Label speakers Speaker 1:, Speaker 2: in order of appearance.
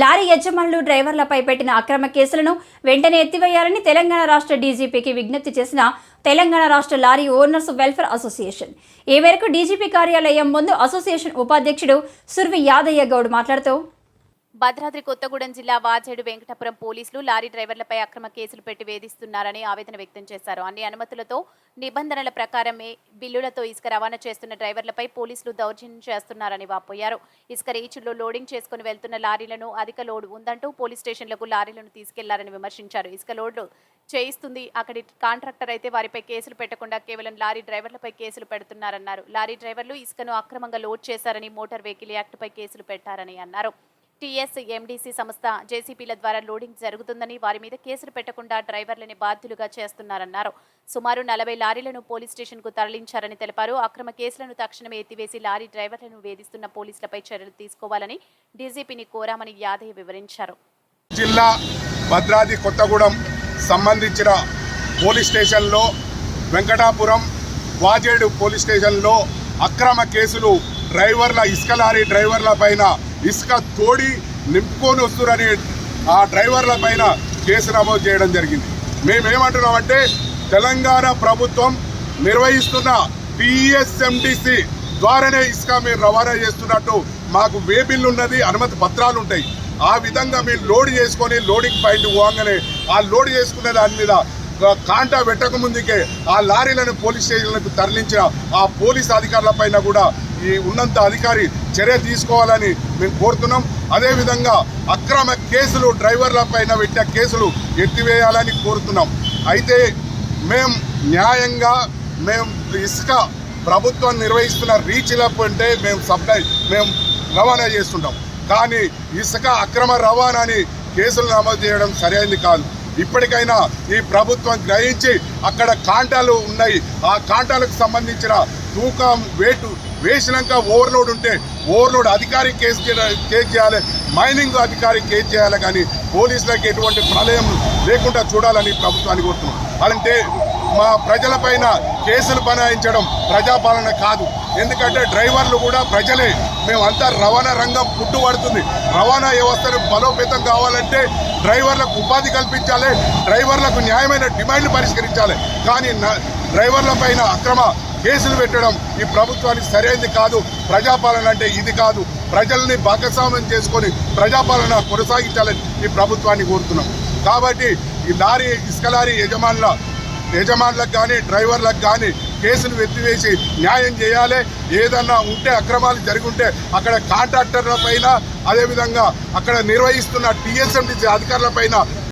Speaker 1: Lorry యజమానులు డ్రైవర్లపై పెట్టిన అక్రమ కేసులను వెంటనే ఎత్తివేయాలని తెలంగాణ రాష్ట్ర డీజీపీకి విజ్ఞప్తి చేసిన తెలంగాణ రాష్ట్ర లారీ ఓనర్స్ వెల్ఫేర్ అసోసియేషన్. ఈ మేరకు డీజీపీ కార్యాలయం ముందు అసోసియేషన్ ఉపాధ్యక్షుడు సుర్వి యాదయ్య గౌడ్ మాట్లాడుతూ
Speaker 2: భద్రాద్రి కొత్తగూడెం జిల్లా వాజేడు వెంకటపురం పోలీసులు లారీ డ్రైవర్లపై అక్రమ కేసులు పెట్టి వేధిస్తున్నారని ఆవేదన వ్యక్తం చేశారు. అన్ని అనుమతులతో నిబంధనల ప్రకారమే బిల్లులతో ఇసుక రవాణా చేస్తున్న డ్రైవర్లపై పోలీసులు దౌర్జన్యం చేస్తున్నారని వాపోయారు. ఇసుక రీచుల్లో లోడింగ్ చేసుకుని వెళ్తున్న లారీలను అధిక లోడ్ ఉందంటూ పోలీస్ స్టేషన్లకు లారీలను తీసుకెళ్ళారని విమర్శించారు. ఇసుక లోడ్ చేయిస్తుంది. అక్కడి కాంట్రాక్టర్ అయితే వారిపై కేసులు పెట్టకుండా కేవలం లారీ డ్రైవర్లపై కేసులు పెడుతున్నారన్నారు. లారీ డ్రైవర్లు ఇసుకను అక్రమంగా లోడ్ చేశారని మోటార్ వెహికల్ యాక్ట్పై కేసులు పెట్టారని అన్నారు. టీఎస్ ఎండీసీ సంస్థ జేసీపీల ద్వారా లోడింగ్ జరుగుతుందని వారి మీద కేసులు పెట్టకుండా డ్రైవర్లని బాధ్యులుగా చేస్తున్నారన్నారు. సుమారు నలభై లారీలను పోలీస్ స్టేషన్కు తరలించారని తెలిపారు. అక్రమ కేసులను తక్షణమే ఎత్తివేసి లారీ డ్రైవర్లను వేధిస్తున్న పోలీసులపై చర్యలు తీసుకోవాలని డీజీపీని కోరామని యాదయ్య వివరించారు.
Speaker 3: జిల్లా భద్రాద్రి కొత్తగూడెం సంబంధించిన పోలీస్ స్టేషన్లో వెంకటాపురం వాజేడు పోలీస్ స్టేషన్లో అక్రమ కేసులు డ్రైవర్ల ఇసుక లారీ డ్రైవర్ల పైన ఇసుక తోడి నింపుకొని వస్తురని ఆ డ్రైవర్ల పైన కేసు నమోదు చేయడం జరిగింది. మేమేమంటున్నామంటే తెలంగాణ ప్రభుత్వం నిర్వహిస్తున్న పిఎస్ఎండిసి ద్వారానే ఇసుక మీరు రవాణా చేస్తున్నట్టు మాకు వేబిల్ ఉన్నది అనుమతి పత్రాలు ఉంటాయి. ఆ విధంగా మీరు లోడ్ చేసుకొని లోడింగ్ పాయింట్ పోగానే ఆ లోడ్ చేసుకునే దాని మీద కాంటా పెట్టక ముందుకే ఆ లారీలను పోలీస్ స్టేషన్లకు తరలించిన ఆ పోలీస్ అధికారుల పైన కూడా ఈ ఉన్నంత అధికారి చర్య తీసుకోవాలని మేము కోరుతున్నాం. అదేవిధంగా అక్రమ కేసులు డ్రైవర్ల పైన పెట్టిన కేసులు ఎత్తివేయాలని కోరుతున్నాం. అయితే మేం న్యాయంగా మేము ఇసుక ప్రభుత్వం నిర్వహిస్తున్న రీచ్లకు అంటే మేము సప్లై మేము రవాణా చేస్తుంటాం. కానీ ఇసుక అక్రమ రవాణాని కేసులు నమోదు చేయడం సరైనది కాదు. ఇప్పటికైనా ఈ ప్రభుత్వం గ్రహించి అక్కడ కాంటాలు ఉన్నాయి. ఆ కాంటాలకు సంబంధించిన తూకం వేటు వేసినాక ఓవర్లోడ్ ఉంటే ఓవర్లోడ్ అధికారి కేసు కేసు చేయాలి మైనింగ్ అధికారి కేసు చేయాలి కానీ పోలీసులకు ఎటువంటి ప్రళయం లేకుండా చూడాలని ప్రభుత్వాన్ని కోరుతున్నాం. అంటే మా ప్రజలపైన కేసులు బనాయించడం ప్రజాపాలన కాదు. ఎందుకంటే డ్రైవర్లు కూడా ప్రజలే. మేమంతా రవాణా రంగం పుట్టుబడుతుంది రవాణా వ్యవస్థను బలోపేతం కావాలంటే డ్రైవర్లకు ఉపాధి కల్పించాలి డ్రైవర్లకు న్యాయమైన డిమాండ్లు పరిష్కరించాలి. కానీ డ్రైవర్ల పైన అక్రమ కేసులు పెట్టడం ఈ ప్రభుత్వానికి సరైనది కాదు. ప్రజాపాలన అంటే ఇది కాదు. ప్రజల్ని భాగస్వామ్యం చేసుకొని ప్రజాపాలన కొనసాగించాలని ఈ ప్రభుత్వాన్ని కోరుతున్నాం. కాబట్టి ఈ లారీ ఇసుక లారీ యజమానుల యజమానులకు కానీ డ్రైవర్లకు కానీ కేసులు ఎత్తివేసి న్యాయం చేయాలి. ఏదన్నా ఉంటే అక్రమాలు జరిగి ఉంటే అక్కడ కాంట్రాక్టర్ల పైన అదేవిధంగా అక్కడ నిర్వహిస్తున్న టీఎస్ఎండిసి అధికారుల పైన